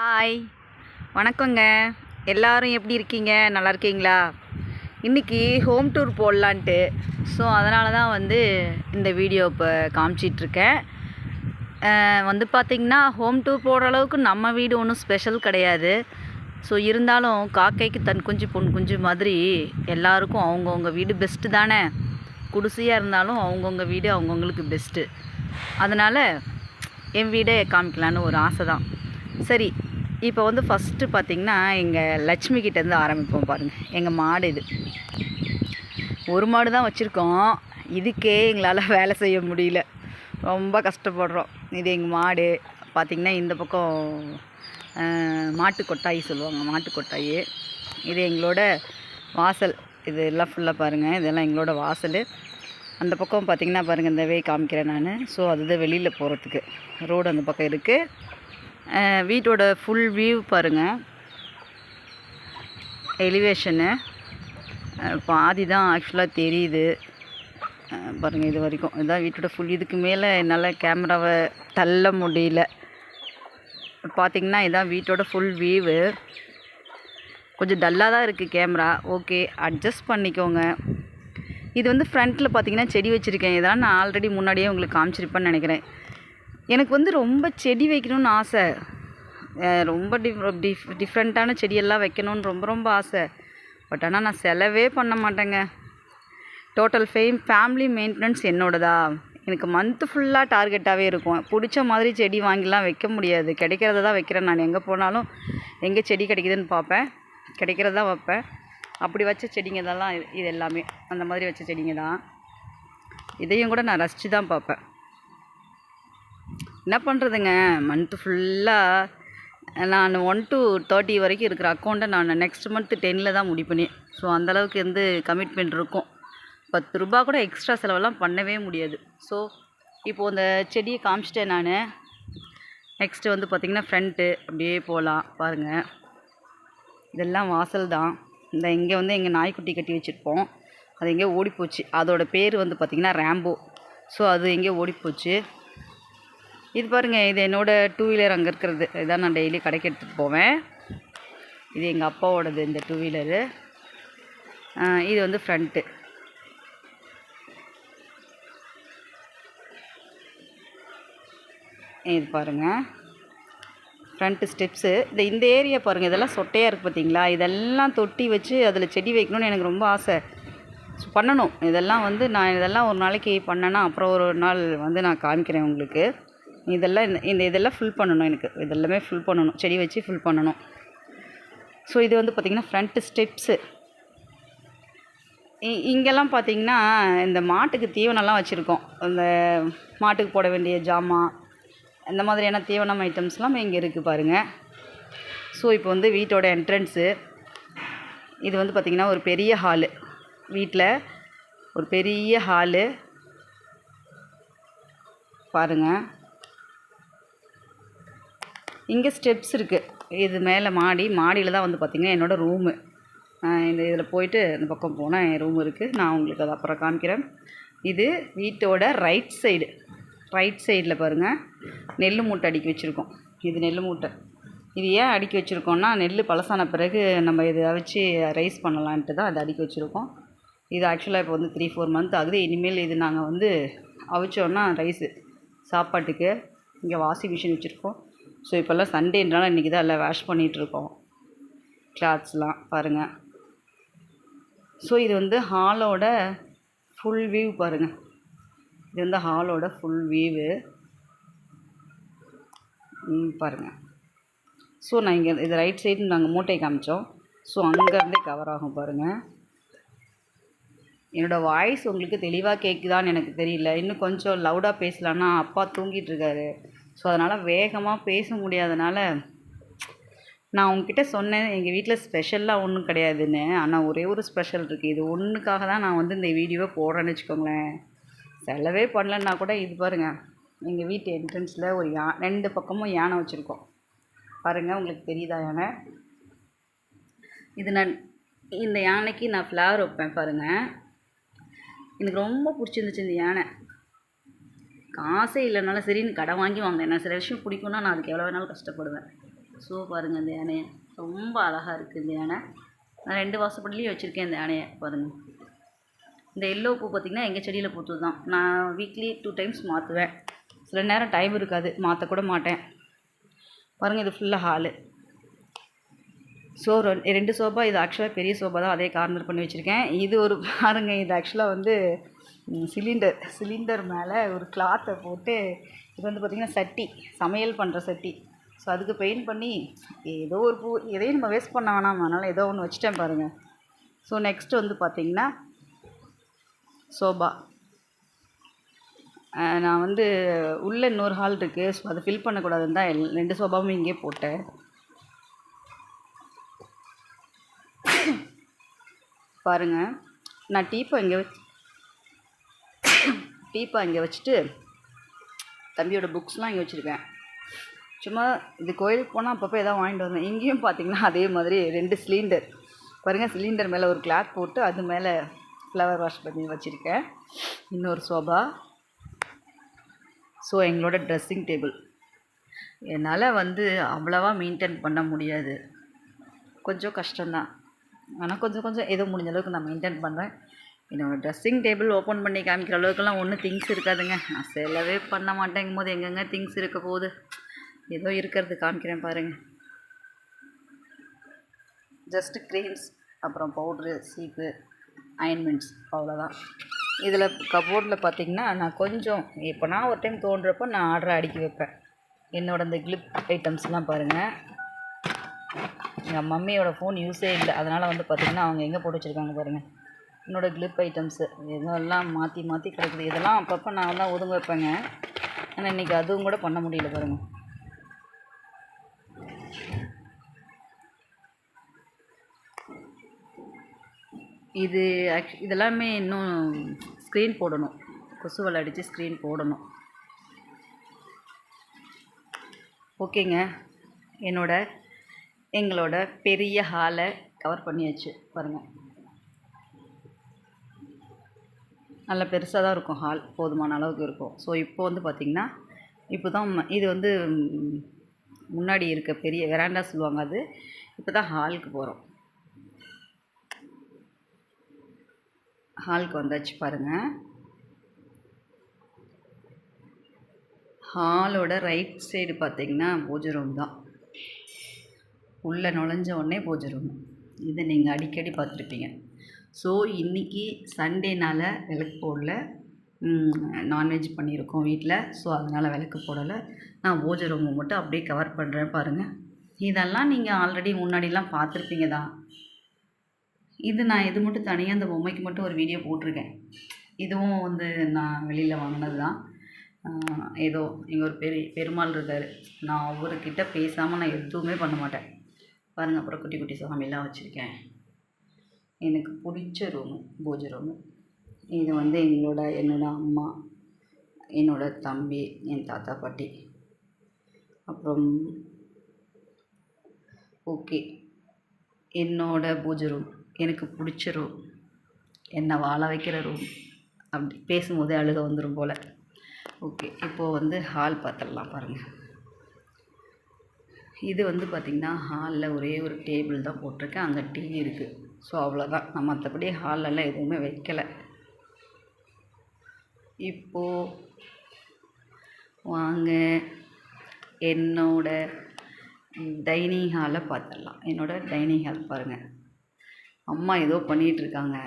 Hi வணக்கங்க. எல்லாரும் எப்படி இருக்கீங்க? நல்லா இருக்கீங்களா? இன்றைக்கி ஹோம் டூர் போடலான்ட்டு. ஸோ அதனால தான் வந்து இந்த வீடியோ இப்போ காமிச்சிட்ருக்கேன். வந்து பார்த்திங்கன்னா ஹோம் டூர் போடுற அளவுக்கு நம்ம வீடு ஒன்றும் ஸ்பெஷல் கிடையாது. ஸோ இருந்தாலும் காக்கைக்கு தன் குஞ்சு பொன் குஞ்சு மாதிரி எல்லாருக்கும் அவங்கவுங்க வீடு பெஸ்ட்டு தானே? குடிசையாக இருந்தாலும் அவங்கவுங்க வீடு அவங்கவுங்களுக்கு பெஸ்ட்டு அதனால் என் வீடே காமிக்கலான்னு ஒரு ஆசை தான் சரி இப்போ வந்து ஃபஸ்ட்டு பார்த்திங்கன்னா எங்கள் லட்சுமி கிட்டேருந்து ஆரம்பிப்போம் பாருங்கள் எங்கள் மாடு இது. ஒரு மாடு தான் வச்சுருக்கோம். இதுக்கே எங்களால் வேலை செய்ய முடியல. ரொம்ப கஷ்டப்படுறோம். இது எங்கள் மாடு. பார்த்திங்கன்னா இந்த பக்கம் மாட்டு கொட்டாய் சொல்லுவாங்க. மாட்டு கொட்டாயி இது எங்களோட வாசல். இது எல்லாம் ஃபுல்லாக பாருங்கள் இதெல்லாம் எங்களோட வாசல். அந்த பக்கம் பார்த்திங்கன்னா பாருங்கள் இந்த வே காமிக்கிறேன் நான். ஸோ அதுதான் வெளியில் போகிறதுக்கு ரோடு அந்த பக்கம் இருக்குது வீட்டோட ஃபுல் வியூ பாருங்கள் எலிவேஷனு பாதி தான் ஆக்சுவலாக தெரியுது. பாருங்கள் இது வரைக்கும். இதுதான் வீட்டோட ஃபுல் இதுக்கு மேலே என்னால் கேமராவை தள்ள முடியல. பார்த்தீங்கன்னா இதான் வீட்டோட ஃபுல் வியூவு கொஞ்சம் டல்லாக தான் இருக்குது கேமரா ஓகே அட்ஜஸ்ட் பண்ணிக்கோங்க. இது வந்து ஃப்ரண்ட்டில் பார்த்தீங்கன்னா செடி வச்சுருக்கேன். இதெல்லாம் நான் ஆல்ரெடி முன்னாடியே உங்களுக்கு காமிச்சிருப்பேன்னு நினைக்கிறேன். எனக்கு வந்து ரொம்ப செடி வைக்கணும்னு ஆசை. ரொம்ப டிஃப் டிஃப் டிஃப்ரெண்ட்டான செடியெல்லாம் வைக்கணும்னு ரொம்ப ரொம்ப ஆசை. பட் ஆனால் நான் செலவே பண்ண மாட்டேங்க. டோட்டல் ஃபேம் ஃபேமிலி மெயின்டெனன்ஸ் என்னோடதா? எனக்கு மந்த்து ஃபுல்லாக டார்கெட்டாகவே இருக்கும். பிடிச்ச மாதிரி செடி வாங்கிலாம் வைக்க முடியாது. கிடைக்கிறத தான் வைக்கிறேன் நான். எங்கே போனாலும் எங்கே செடி கிடைக்குதுன்னு பார்ப்பேன். கிடைக்கிறதா வைப்பேன். அப்படி வச்ச செடிங்க தான் இது- இது எல்லாமே. அந்த மாதிரி வச்ச செடிங்க தான் இதையும் கூட நான் ரசித்து தான் பார்ப்பேன். என்ன பண்ணுறதுங்க மந்த்து ஃபுல்லாக நான் ஒன் டு தேர்ட்டி வரைக்கும் இருக்கிற அக்கௌண்ட்டை நான் நெக்ஸ்ட் மந்த்து டென்னில் தான் முடிப்பேனே ஸோ அந்தளவுக்கு வந்து கமிட்மெண்ட் இருக்கும். பத்து ரூபா கூட எக்ஸ்ட்ரா செலவெல்லாம் பண்ணவே முடியாது. ஸோ இப்போது அந்த செடியை காமிச்சிட்டேன் நான். நெக்ஸ்ட்டு வந்து பார்த்திங்கன்னா ஃப்ரண்ட்டு அப்படியே போகலாம் பாருங்கள் இதெல்லாம் வாசல் தான். இந்த இங்கே வந்து எங்கள் நாய்க்குட்டி கட்டி வச்சுருப்போம். அது எங்கேயோ ஓடிப்போச்சு. அதோட பேர் வந்து பார்த்திங்கன்னா ரேம்போ ஸோ அது எங்கேயோ ஓடிப்போச்சு. இது பாருங்கள் இது என்னோடய டூ வீலர் அங்கே இருக்கிறது. இதான் நான் டெய்லி கடைக்கு எடுத்துகிட்டு போவேன். இது எங்கள் அப்பாவோடது இந்த டூ வீலரு இது வந்து ஃப்ரண்ட்டு இது பாருங்கள் ஃப்ரண்ட்டு ஸ்டெப்ஸு இந்த இந்த ஏரியா பாருங்கள் இதெல்லாம் சொட்டையாக இருக்குது பார்த்தீங்களா இதெல்லாம் தொட்டி வச்சு அதில் செடி வைக்கணும்னு எனக்கு ரொம்ப ஆசை. ஸோ பண்ணணும். இதெல்லாம் வந்து நான் இதெல்லாம் ஒரு நாளைக்கு பண்ணேன்னா அப்புறம் ஒரு நாள் வந்து நான் காமிக்கிறேன் உங்களுக்கு. இதெல்லாம் இந்த இந்த இதெல்லாம் ஃபில் பண்ணணும் எனக்கு. இதெல்லாமே ஃபில் பண்ணணும். செடி வச்சு ஃபில் பண்ணணும். ஸோ இது வந்து பார்த்திங்கன்னா ஃப்ரண்ட்டு ஸ்டெப்ஸு இ- இங்கெல்லாம் பார்த்தீங்கன்னா இந்த மாட்டுக்கு தீவனம்லாம் வச்சுருக்கோம். இந்த மாட்டுக்கு போட வேண்டிய ஜாமான் இந்த மாதிரியான தீவனம் ஐட்டம்ஸ்லாம் இங்கே இருக்குது பாருங்கள் ஸோ இப்போ வந்து வீட்டோட என்ட்ரன்ஸு இது வந்து பார்த்திங்கன்னா ஒரு பெரிய ஹாலு வீட்டில் ஒரு பெரிய ஹாலு பாருங்கள் இங்கே ஸ்டெப்ஸ் இருக்குது இது மேலே மாடி மாடியில் தான் வந்து பார்த்திங்கன்னா என்னோடய ரூமு இந்த இதில் போயிட்டு இந்த பக்கம் போனால் என் ரூம் இருக்குது நான் உங்களுக்கு அதை அப்புறம் காமிக்கிறேன். இது வீட்டோட ரைட் சைடு ரைட் சைடில் பாருங்கள் நெல் மூட்டை அடுக்கி வச்சுருக்கோம். இது நெல் மூட்டை. இது ஏன் அடுக்கி வச்சுருக்கோன்னா நெல் பழசான பிறகு நம்ம இதை வச்சு ரைஸ் பண்ணலான்ட்டு தான் அதை அடுக்கி வச்சுருக்கோம். இது ஆக்சுவலாக இப்போ வந்து த்ரீ ஃபோர் மந்த் ஆகுது. இனிமேல் இது நாங்கள் வந்து அவிச்சோன்னா ரைஸு சாப்பாட்டுக்கு இங்கே வாஷிங் மிஷின் வச்சுருக்கோம். ஸோ இப்போல்லாம் சண்டேன்றனால இன்றைக்கி தான் எல்லாம் வாஷ் பண்ணிகிட்ருக்கோம் கிளாத்ஸ்லாம் பாருங்கள் ஸோ இது வந்து ஹாலோட ஃபுல் வியூ பாருங்கள் இது வந்து ஹாலோட ஃபுல் வியூவு பாருங்கள் ஸோ நான் இங்கே இது ரைட் சைடு நாங்கள் மூட்டை காமிச்சோம். ஸோ அங்கேருந்தே கவர் ஆகும் பாருங்கள் என்னோடய வாய்ஸ் உங்களுக்கு தெளிவாக கேட்குதான்னு எனக்கு தெரியல. இன்னும் கொஞ்சம் லவுடாக பேசலான்னா அப்பா தூங்கிட்டு இருக்காரு ஸோ அதனால் வேகமாக பேச முடியாதனால நான் உங்ககிட்ட சொன்னேன் எங்கள் வீட்டில் ஸ்பெஷலாக ஒன்றும் கிடையாதுன்னு. ஆனால் ஒரே ஒரு ஸ்பெஷல் இருக்குது இது ஒன்றுக்காக தான் நான் வந்து இந்த வீடியோவை போடுறேன்னு வச்சுக்கோங்களேன். செலவே பண்ணலன்னா கூட இது பாருங்கள் எங்கள் வீட்டு என்ட்ரன்ஸில் ஒரு யா ரெண்டு பக்கமும் யானை வச்சுருக்கோம். பாருங்கள் உங்களுக்கு தெரியுதா யானை? இது நான் இந்த யானைக்கு நான் ஃப்ளவர் வைப்பேன் பாருங்கள் எனக்கு ரொம்ப பிடிச்சிருந்துச்சு இந்த யானை. காசே இல்லைனாலும் சரின்னு கடை வாங்கி வாங்கினேன் நான் சில விஷயம் பிடிக்கும்னா நான் அதுக்கு எவ்வளோ வேணாலும் கஷ்டப்படுவேன். ஸோ பாருங்கள் இந்த யானையை. ரொம்ப அழகாக இருக்குது இந்த யானை. நான் ரெண்டு வாசப்படிலையும் வச்சுருக்கேன் இந்த யானையை பாருங்கள் இந்த எல்லோ பூ பார்த்திங்கன்னா எங்கள் செடியில் பூத்தது தான் நான் வீக்லி டூ டைம்ஸ் மாற்றுவேன் சில நேரம் டைம் இருக்காது மாற்றக்கூட மாட்டேன். பாருங்கள் இது ஃபுல்லாக ஹாலு ஸோ ரெண்டு சோபா இது ஆக்சுவலாக பெரிய சோபா தான் அதே கார்னர் பண்ணி வச்சுருக்கேன். இது ஒரு பாருங்கள் இது ஆக்சுவலாக வந்து சிலிண்டர் சிலிண்டர் மேலே ஒரு கிளாத்தை போட்டு இது வந்து பார்த்திங்கன்னா சட்டி சமையல் பண்ணுற சட்டி. ஸோ அதுக்கு பெயிண்ட் பண்ணி ஏதோ ஒரு பூ எதையும் நம்ம வேஸ்ட் பண்ண வேணாம். அதனால் ஏதோ ஒன்று வச்சுட்டேன் பாருங்கள் ஸோ நெக்ஸ்ட் வந்து பார்த்திங்கன்னா சோபா நான் வந்து உள்ளே இன்னொரு ஹால் இருக்குது ஸோ அதை ஃபில் பண்ணக்கூடாதுன்னு தான் எல் ரெண்டு சோபாவும் இங்கே போட்டேன். பாருங்கள் நான் டீப்பை இங்கே வச்சு டீப்பை இங்கே வச்சுட்டு தம்பியோட புக்ஸ்லாம் இங்கே வச்சுருக்கேன். சும்மா இது கோயிலுக்கு போனால் அப்பப்போ எதாவது வாங்கிட்டு வந்தேன் இங்கேயும் பார்த்தீங்கன்னா அதே மாதிரி ரெண்டு சிலிண்டர். பாருங்கள் சிலிண்டர் மேலே ஒரு கிளாத் போட்டு அது மேலே ஃப்ளவர் வாஷ் பண்ணி வச்சுருக்கேன். இன்னொரு சோபா. ஸோ எங்களோட ட்ரெஸ்ஸிங் டேபிள் என்னால் வந்து அவ்வளோவா மெயின்டைன் பண்ண முடியாது. கொஞ்சம் கஷ்டம்தான். ஆனால் கொஞ்சம் கொஞ்சம் ஏதோ முடிஞ்ச அளவுக்கு நான் மெயின்டைன் பண்ணுறேன் என்னோடய ட்ரெஸ்ஸிங் டேபிள் ஓப்பன் பண்ணி காமிக்கிற அளவுக்குலாம் ஒன்றும் திங்ஸ் இருக்காதுங்க. நான் செலவே பண்ண மாட்டேங்கும் போது எங்கெங்கே திங்ஸ் இருக்க போகுது? ஏதோ இருக்கிறது காமிக்கிறேன் பாருங்கள் ஜஸ்ட்டு க்ரீம்ஸ் அப்புறம் பவுட்ரு சீப்பு அயன்மெண்ட்ஸ் அவ்வளோதான் இதில் கபோர்டில் பார்த்தீங்கன்னா நான் கொஞ்சம் இப்போ நான் ஒரு டைம் தோன்றப்போ நான் ஆர்டரை அடுக்கி வைப்பேன். என்னோட இந்த கிளிப் ஐட்டம்ஸ்லாம் பாருங்கள் எங்கள் மம்மியோட ஃபோன் யூஸே இல்லை. அதனால் வந்து பார்த்திங்கன்னா அவங்க எங்கே போட்டு வச்சுருக்காங்க பாருங்கள் என்னோடய க்ளிப் ஐட்டம்ஸு இதெல்லாம் மாற்றி மாற்றி கிடக்குது. இதெல்லாம் அப்பப்போ நான் தான் ஒதுங்க வைப்பேங்க. ஆனால் இன்றைக்கி அதுவும் கூட பண்ண முடியல பாருங்கள் இது ஆக்சுவ இதெல்லாமே இன்னும் ஸ்க்ரீன் போடணும். கொசு வலை அடித்து ஸ்க்ரீன் போடணும். ஓகேங்க. என்னோட எங்களோட பெரிய ஹாலை கவர் பண்ணியாச்சு. பாருங்கள் நல்ல பெருசாக தான் இருக்கும் ஹால் போதுமான அளவுக்கு இருக்கும். ஸோ இப்போ வந்து பார்த்திங்கன்னா இப்போ தான் இது வந்து முன்னாடி இருக்க பெரிய வெராண்டா சொல்லுவாங்க அது. இப்போ தான் ஹாலுக்கு போகிறோம் ஹாலுக்கு வந்தாச்சு பாருங்கள் ஹாலோட ரைட் சைடு பார்த்தீங்கன்னா பூஜை ரூம் தான். உள்ளே நுழைஞ்ச உடனே பூஜை ரூம் இதை நீங்கள் அடிக்கடி பார்த்துருப்பீங்க. ஸோ இன்றைக்கி சண்டேனால் விளக்கு போடல. நான்வெஜ் பண்ணியிருக்கோம் வீட்டில் ஸோ அதனால் விளக்கு போடலை. நான் பூஜை ரூமை மட்டும் அப்படியே கவர் பண்ணுறேன் பாருங்கள் இதெல்லாம் நீங்கள் ஆல்ரெடி முன்னாடிலாம் பார்த்துருப்பீங்க தான். இது நான் இது மட்டும் தனியாக அந்த பொம்மைக்கு மட்டும் ஒரு வீடியோ போட்டிருக்கேன். இதுவும் வந்து நான் வெளியில் வாங்கினது தான். ஏதோ இங்கே ஒரு பெரிய பெருமாள் இருக்கார். நான் அவர்கிட்ட பேசாமல் நான் எதுவுமே பண்ண மாட்டேன். பாருங்கள் அப்புறம் குட்டி குட்டி சாமிலாம் வச்சுருக்கேன். எனக்கு பிடிச்ச ரூமு பூஜை ரூமு இது வந்து எங்களோட என்னோட அம்மா என்னோடய தம்பி என் தாத்தா பாட்டி. அப்புறம் ஓகே என்னோட பூஜை ரூம் எனக்கு பிடிச்ச ரூம் என்னை வாழ வைக்கிற ரூம் அப்படி பேசும்போதே அழுக வந்துடும் போல். ஓகே இப்போது வந்து ஹால் பார்த்துடலாம் பாருங்கள் இது வந்து பார்த்திங்கன்னா ஹாலில் ஒரே ஒரு டேபிள் தான் போட்டிருக்கேன். அங்கே டிவி இருக்குது ஸோ அவ்வளோதான். நான் மற்றபடி ஹாலெல்லாம் எதுவுமே வைக்கலை. இப்போது வாங்க என்னோட டைனிங் ஹாலை பார்த்துடலாம். என்னோட டைனிங் ஹால் பாருங்கள் அம்மா ஏதோ பண்ணிகிட்ருக்காங்க.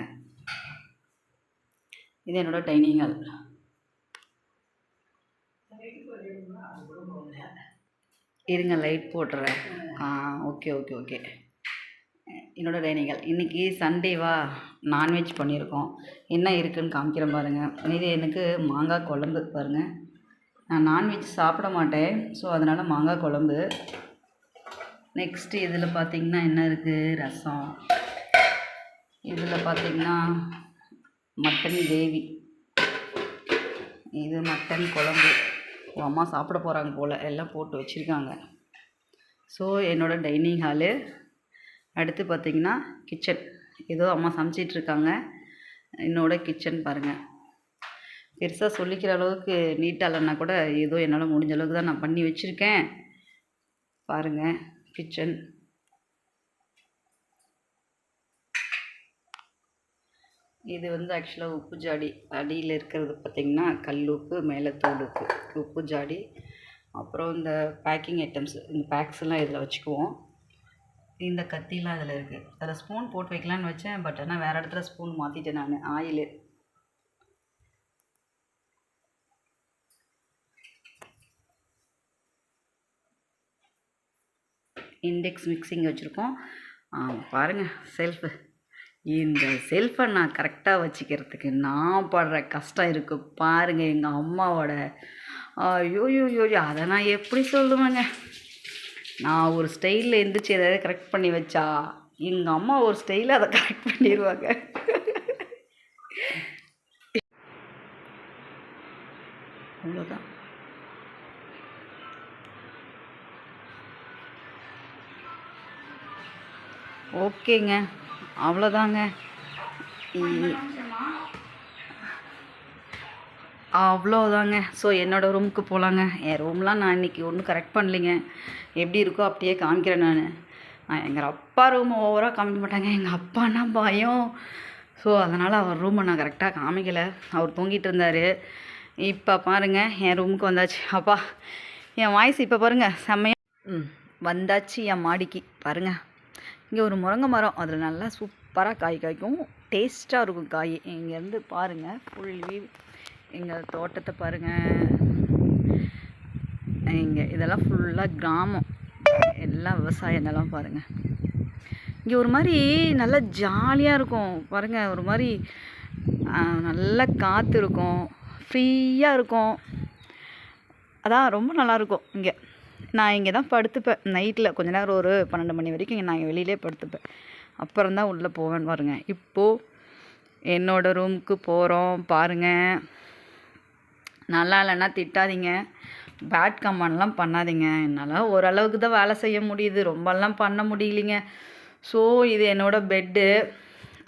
இது என்னோட டைனிங் ஹால். இருங்க லைட் போட்டுறேன். ஆ ஓகே ஓகே ஓகே. என்னோட டைனிங் ஹால் இன்றைக்கி சண்டேவா நான்வெஜ் பண்ணியிருக்கோம். என்ன இருக்குதுன்னு காமிக்கிறேன் பாருங்கள் இது எனக்கு மாங்காய் குழம்பு பாருங்கள் நான் நான்வெஜ் சாப்பிட மாட்டேன். ஸோ அதனால் மாங்காய் குழம்பு. நெக்ஸ்ட்டு இதில் பார்த்தீங்கன்னா என்ன இருக்குது ரசம். இதில் பார்த்தீங்கன்னா மட்டன் கிரேவி. இது மட்டன் குழம்பு. அம்மா சாப்பிட போகிறாங்க போல். எல்லாம் போட்டு வச்சுருக்காங்க. ஸோ என்னோடய டைனிங் ஹாலு அடுத்து பார்த்திங்கன்னா கிச்சன். ஏதோ அம்மா சமைச்சிட்டு இருக்காங்க என்னோட கிச்சன் பாருங்கள் பெருசாக சொல்லிக்கிற அளவுக்கு நீட்டாக இல்லைன்னா கூட ஏதோ என்னால் முடிஞ்ச அளவுக்கு தான் நான் பண்ணி வச்சுருக்கேன். பாருங்கள் கிச்சன். இது வந்து ஆக்சுவலாக உப்பு ஜாடி. அடியில் இருக்கிறது பார்த்திங்கன்னா கல் உப்பு மேலே தூள் உப்பு. உப்பு ஜாடி. அப்புறம் இந்த பேக்கிங் ஐட்டம்ஸ் இந்த பேக்ஸ் எல்லாம் இதில் வச்சுக்குவோம். இந்த கத்திலாம் அதில் இருக்குது அதில் ஸ்பூன் போட்டு வைக்கலான்னு வச்சேன் பட் ஆனால் வேறு இடத்துல ஸ்பூன் மாற்றிட்டேன் நான். ஆயில். இண்டெக்ஸ் மிக்சிங் வச்சுருக்கோம். பாருங்கள் செல்ஃபு இந்த செல்ஃபை நான் கரெக்டாக வச்சுக்கிறதுக்கு நான் படுற கஷ்டம் இருக்குது பாருங்கள் எங்கள் அம்மாவோட. ஐயோ யோ அதை நான் எப்படி சொல்லுவேங்க? நான் ஒரு ஸ்டைலில் எந்திரிச்சு எதாவது கரெக்ட் பண்ணி வச்சா எங்கள் அம்மா ஒரு ஸ்டைலில் அதை கரெக்ட் பண்ணிடுவாங்க அவ்வளோதான் ஓகேங்க. அவ்வளோதாங்க அவ்வளோதாங்க ஸோ என்னோடய ரூமுக்கு போகலாங்க என் ரூம்லாம் நான் இன்றைக்கி ஒன்றும் கரெக்ட் பண்ணலைங்க. எப்படி இருக்கோ அப்படியே காமிக்கிறேன் நான். நான் எங்கள் அப்பா ரூம் ஓவராக காமிக்க மாட்டாங்க. எங்கள் அப்பான்னா பயம். ஸோ அதனால் அவர் ரூமை நான் கரெக்டாக காமிக்கலை. அவர் தூங்கிட்டு இருந்தார். இப்போ பாருங்கள் என் ரூமுக்கு வந்தாச்சு. அப்பா என் வாய்ஸ் இப்போ பாருங்கள் செம்மையா ம் வந்தாச்சு என் மாடிக்கு. பாருங்கள் இங்கே ஒரு முருங்கை மரம். அதில் நல்லா சூப்பராக காய் காய்க்கும். டேஸ்ட்டாக இருக்கும் காய். இங்கேருந்து பாருங்கள் ஃபுல் வியூ எங்கள் தோட்டத்தை பாருங்கள் இங்கே இதெல்லாம் ஃபுல்லாக கிராமம். எல்லாம் விவசாய நிலம் பாருங்கள் இங்கே ஒரு மாதிரி நல்லா ஜாலியாக இருக்கும். பாருங்கள் ஒரு மாதிரி நல்லா நல்ல காற்று இருக்கும். ஃப்ரீயாக இருக்கும். அதான் ரொம்ப நல்லாயிருக்கும் இங்கே. நான் இங்கே தான் படுத்துப்பேன். நைட்டில் கொஞ்ச நேரம் ஒரு பன்னெண்டு மணி வரைக்கும் இங்கே நான் வெளியிலே படுத்துப்பேன். அப்புறம் தான் உள்ளே போவேன்னு பாருங்கள் இப்போது என்னோடய ரூமுக்கு போகிறோம் பாருங்கள் நல்லா இல்லைன்னா திட்டாதீங்க. பேட் கமெண்ட்லாம் பண்ணாதீங்க. என்னால் ஓரளவுக்கு தான் வேலை செய்ய முடியுது. ரொம்பலாம் பண்ண முடியலைங்க. ஸோ இது என்னோடய பெட்டு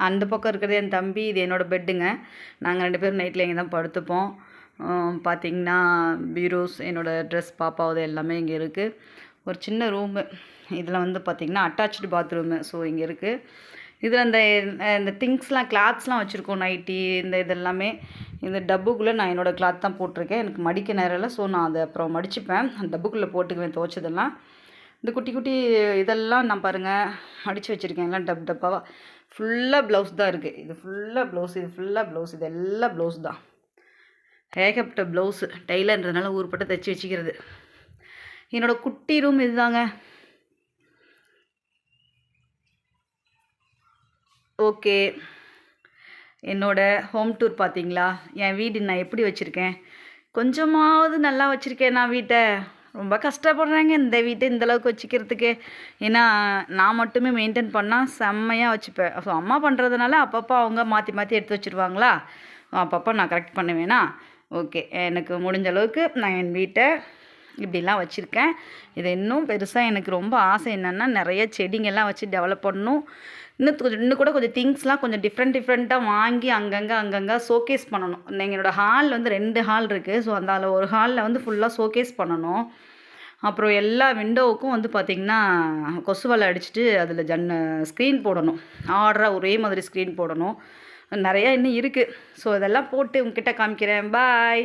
அந்த பக்கம் இருக்கிறது என் தம்பி. இது என்னோடய பெட்டுங்க நாங்கள் ரெண்டு பேரும் நைட்டில் இங்கே தான் படுத்துப்போம். பார்த்திங்கன்னா பார்த்தீங்கன்னா பீரோஸ் என்னோடய ட்ரெஸ் பாப்பாவது எல்லாமே இங்கே இருக்குது ஒரு சின்ன ரூமு இதில் வந்து பார்த்திங்கன்னா அட்டாச்சு பாத்ரூமு ஸோ இங்கே இருக்குது இதில் இந்த இந்த திங்ஸ்லாம் கிளாத்ஸ்லாம் வச்சுருக்கோம் நைட்டி இந்த இதெல்லாமே. இந்த டப்புக்குள்ளே நான் என்னோடய கிளாத் தான் போட்டிருக்கேன். எனக்கு மடிக்க நேரம் இல்லை ஸோ நான் அதை அப்புறம் மடிச்சுப்பேன். அந்த டப்புக்குள்ளே போட்டுக்குவேன் துவைச்சதெல்லாம். இந்த குட்டி குட்டி இதெல்லாம் நான் பாருங்கள் மடித்து வச்சுருக்கேன். எல்லாம் டப் டப்பாவாக ஃபுல்லாக ப்ளவுஸ் தான் இருக்குது இது ஃபுல்லாக ப்ளவுஸ் இது ஃபுல்லாக ப்ளவுஸ் இது எல்லாம் ப்ளவுஸ் தான். ஏகப்பட்ட ப்ளவுஸு டெய்லர்ன்றதுனால ஊர்பட்ட தைச்சி வச்சுக்கிறது. என்னோடய குட்டி ரூம் இதுதாங்க. ஓகே. என்னோட ஹோம் டூர் பார்த்தீங்களா என் வீடு நான் எப்படி வச்சுருக்கேன்? கொஞ்சமாவது நல்லா வச்சுருக்கேன் நான் வீட்டை. ரொம்ப கஷ்டப்படுறேங்க இந்த வீட்டை இந்தளவுக்கு வச்சுக்கிறதுக்கு. ஏன்னா நான் மட்டுமே மெயின்டைன் பண்ணால் செம்மையாக வச்சுப்பேன். ஸோ அம்மா பண்ணுறதுனால அப்பப்போ அவங்க மாற்றி மாற்றி எடுத்து வச்சுருவாங்களா? அப்பப்போ நான் கரெக்ட் பண்ணுவேனா? ஓகே. எனக்கு முடிஞ்ச அளவுக்கு நான் என் வீட்டை இப்படிலாம் வச்சுருக்கேன். இது இன்னும் பெருசாக எனக்கு ரொம்ப ஆசை என்னென்னா நிறைய செடிங்கெல்லாம் வச்சு டெவலப் பண்ணணும். இன்னும் கொஞ்சம் இன்னும் கூட கொஞ்சம் திங்ஸ்லாம் கொஞ்சம் டிஃப்ரெண்ட் டிஃப்ரெண்ட்டாக வாங்கி அங்கங்கே அங்கங்கே ஷோகேஸ் பண்ணணும். எங்களோட ஹால் வந்து ரெண்டு ஹால் இருக்குது ஸோ அந்த அதில் ஒரு ஹாலில் வந்து ஃபுல்லாக ஷோகேஸ் பண்ணணும். அப்புறம் எல்லா விண்டோவுக்கும் வந்து பார்த்திங்கன்னா கொசு வலை அடிச்சுட்டு அதில் ஜன்ன ஸ்க்ரீன் போடணும். ஆர்டராக ஒரே மாதிரி ஸ்க்ரீன் போடணும். நிறையா இன்னும் இருக்குது ஸோ இதெல்லாம் போட்டு உங்ககிட்ட காமிக்கிறேன். பாய்